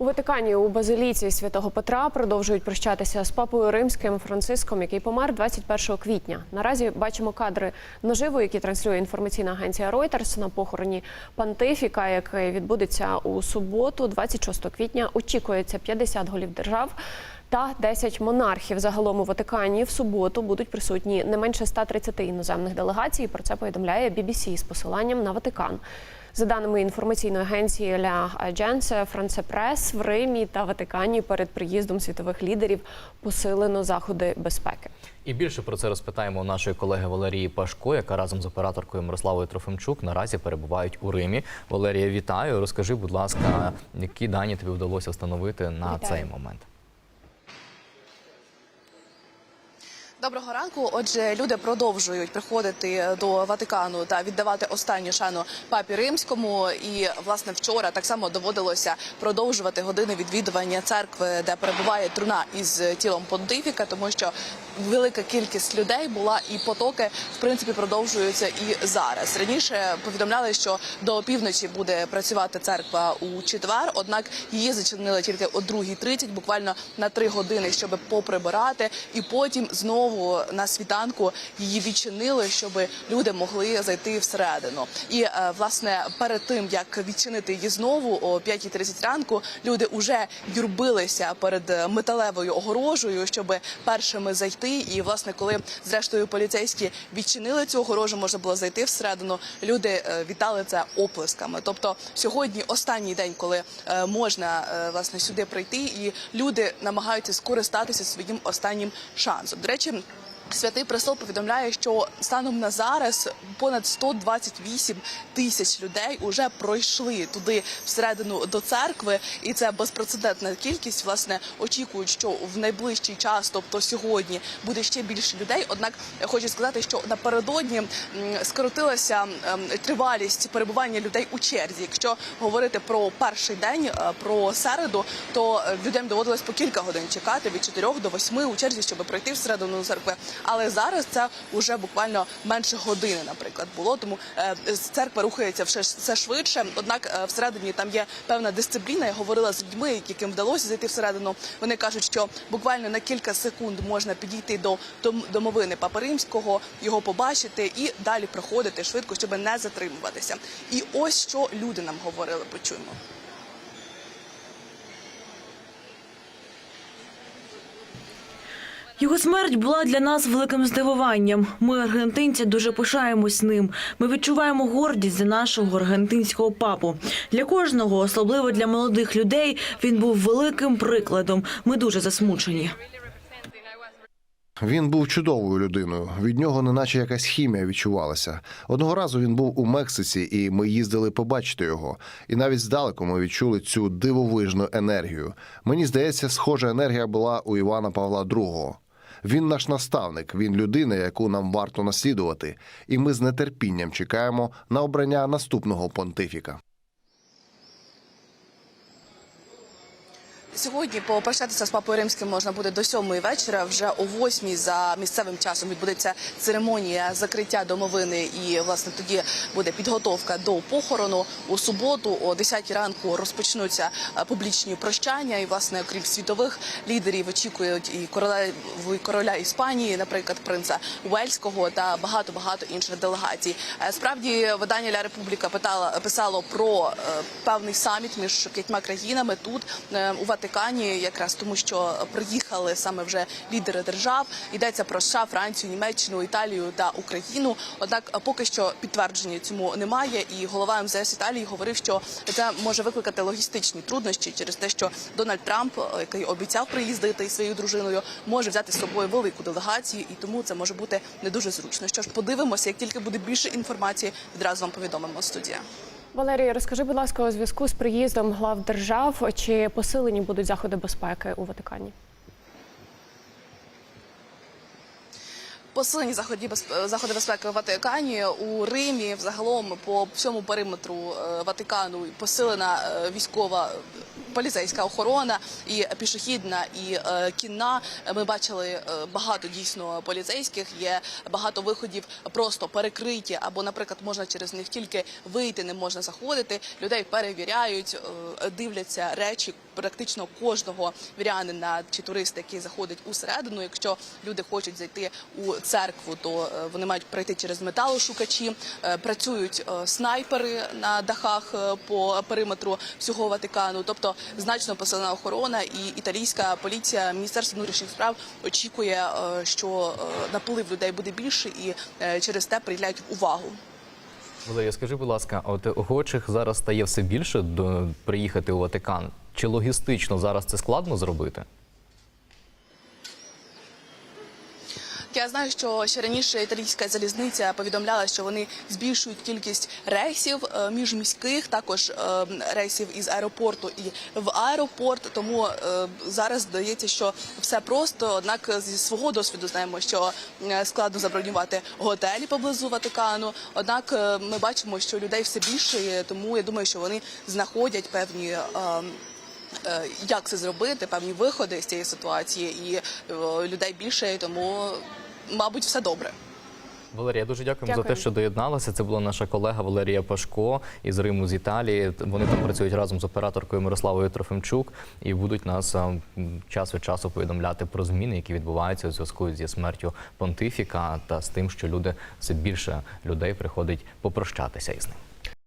У Ватикані у базиліці святого Петра продовжують прощатися з папою римським Франциском, який помер 21 квітня. Наразі бачимо кадри наживо, які транслює інформаційна агенція Reuters на похороні пантифіка, який відбудеться у суботу, 26 квітня. Очікується 50 голів держав. Та 10 монархів загалом у Ватикані в суботу будуть присутні не менше 130 іноземних делегацій. Про це повідомляє BBC з посиланням на Ватикан. За даними інформаційної агенції Ля Адженсе, Франце Прес в Римі та Ватикані перед приїздом світових лідерів посилено заходи безпеки. І більше про це розпитаємо у нашої колеги Валерії Пашко, яка разом з операторкою Мирославою Трофимчук наразі перебувають у Римі. Валерія, вітаю. Розкажи, будь ласка, які дані тобі вдалося встановити на Вітаю. цей момент? Доброго ранку. Отже, люди продовжують приходити до Ватикану та віддавати останню шану папі римському. І власне вчора так само доводилося продовжувати години відвідування церкви, де перебуває труна із тілом понтифіка, тому що велика кількість людей була і потоки в принципі продовжуються і зараз. Раніше повідомляли, що до півночі буде працювати церква у четвер. Однак її зачинили тільки о 2.30, буквально на три години, щоб поприбирати, і потім знову на світанку її відчинили, щоб люди могли зайти всередину. І е, власне перед тим як відчинити її знову о 5.30 ранку, люди вже юрбилися перед е, металевою огорожею, щоб першими зайти. І власне, коли зрештою поліцейські відчинили цю огорожу, можна було зайти всередину. Люди е, вітали це оплесками. Тобто сьогодні останній день, коли можна власне сюди прийти, і люди намагаються скористатися своїм останнім шансом. До речі. Rico. Святий престол повідомляє, що станом на зараз понад 128 тисяч людей вже пройшли туди всередину до церкви, і це безпрецедентна кількість. Власне очікують, що в найближчий час, тобто сьогодні, буде ще більше людей. Однак хочу сказати, що напередодні скоротилася тривалість перебування людей у черзі. Якщо говорити про перший день, е, про середу, то е, людям доводилось по кілька годин чекати від 4 до 8 у черзі, щоб пройти всередину церкви. Але зараз це вже буквально менше години, наприклад, було. Тому е, церква рухається все, швидше. Однак е, всередині там є певна дисципліна. Я говорила з людьми, яким вдалося зайти всередину. Вони кажуть, що буквально на кілька секунд можна підійти до домовини Папи Римського, його побачити і далі проходити швидко, щоб не затримуватися. І ось що люди нам говорили. Почуємо. Його смерть була для нас великим здивуванням. Ми, аргентинці, дуже пишаємось ним. Ми відчуваємо гордість за нашого аргентинського папу. Для кожного, особливо для молодих людей, він був великим прикладом. Ми дуже засмучені. Він був чудовою людиною. Від нього неначе якась хімія відчувалася. Одного разу він був у Мексиці, і ми їздили побачити його. І навіть здалеку ми відчули цю дивовижну енергію. Мені здається, схожа енергія була у Івана Павла II. Він наш наставник, він людина, яку нам варто наслідувати, і ми з нетерпінням чекаємо на обрання наступного понтифіка. Сьогодні попрощатися з папою римським можна буде до сьомої вечора. Вже о восьмій за місцевим часом відбудеться церемонія закриття домовини, і власне тоді буде підготовка до похорону. У суботу о 10 ранку розпочнуться е, публічні прощання. І власне, окрім світових лідерів, очікують і короля і короля Іспанії, наприклад, принца Уельського та багато багато інших делегацій. Е, Справді видання Ля Републіка питала писало про е, певний саміт між п'ятьма країнами тут у Ватикані, якраз тому, що приїхали саме вже лідери держав. Йдеться про США, Францію, Німеччину, Італію та Україну. Однак е, поки що підтвердження цьому немає. І голова МЗС Італії говорив, що це може викликати логістичні труднощі через те, що Дональд Трамп, е, який обіцяв приїздити із своєю дружиною, може взяти з собою велику делегацію, і тому це може бути не дуже зручно. Що ж, подивимося, як тільки буде більше інформації, відразу вам повідомимо студія. Валерія, розкажи, будь ласка, у зв'язку з приїздом глав держав, чи посилені будуть заходи безпеки у Ватикані? Посилені заходи заходи безпеки в Ватикані у Римі, взагалом по всьому периметру е, Ватикану посилена е, військова поліцейська охорона і пішохідна, і е, кінна. Ми бачили е, багато дійсно поліцейських. Є багато виходів просто перекриті, або, наприклад, можна через них тільки вийти, не можна заходити. Людей перевіряють, е, дивляться речі, практично кожного вірянина чи туриста, який заходить усередину. Якщо люди хочуть зайти у церкву, то е, вони мають пройти через металошукачі. Е, Працюють е, снайпери на дахах по периметру всього Ватикану. Тобто значно посилена охорона, і італійська поліція, міністерство внутрішніх справ очікує, що наплив людей буде більше, і через те приділяють увагу. Валерія, скажи, будь ласка, от охочих зараз стає все більше до приїхати у Ватикан. Чи логістично зараз це складно зробити? Я знаю, що ще раніше італійська залізниця повідомляла, що вони збільшують кількість рейсів е, міжміських, також е, рейсів із аеропорту і в аеропорт. Тому е, зараз здається, що все просто. Однак зі свого досвіду знаємо, що складно забронювати готелі поблизу Ватикану. Однак ми бачимо, що людей все більше, тому я думаю, що вони знаходять певні. Е, е, Як це зробити, певні виходи з цієї ситуації, і е, людей більше, тому мабуть, все добре. Валерія, дуже дякуємо за те, що доєдналася. Це була наша колега Валерія Пашко із Риму з Італії. Вони там працюють разом з операторкою Мирославою Трофимчук і будуть нас час від часу повідомляти про зміни, які відбуваються у зв'язку зі смертю понтифіка та з тим, що люди все більше людей приходить попрощатися із ним.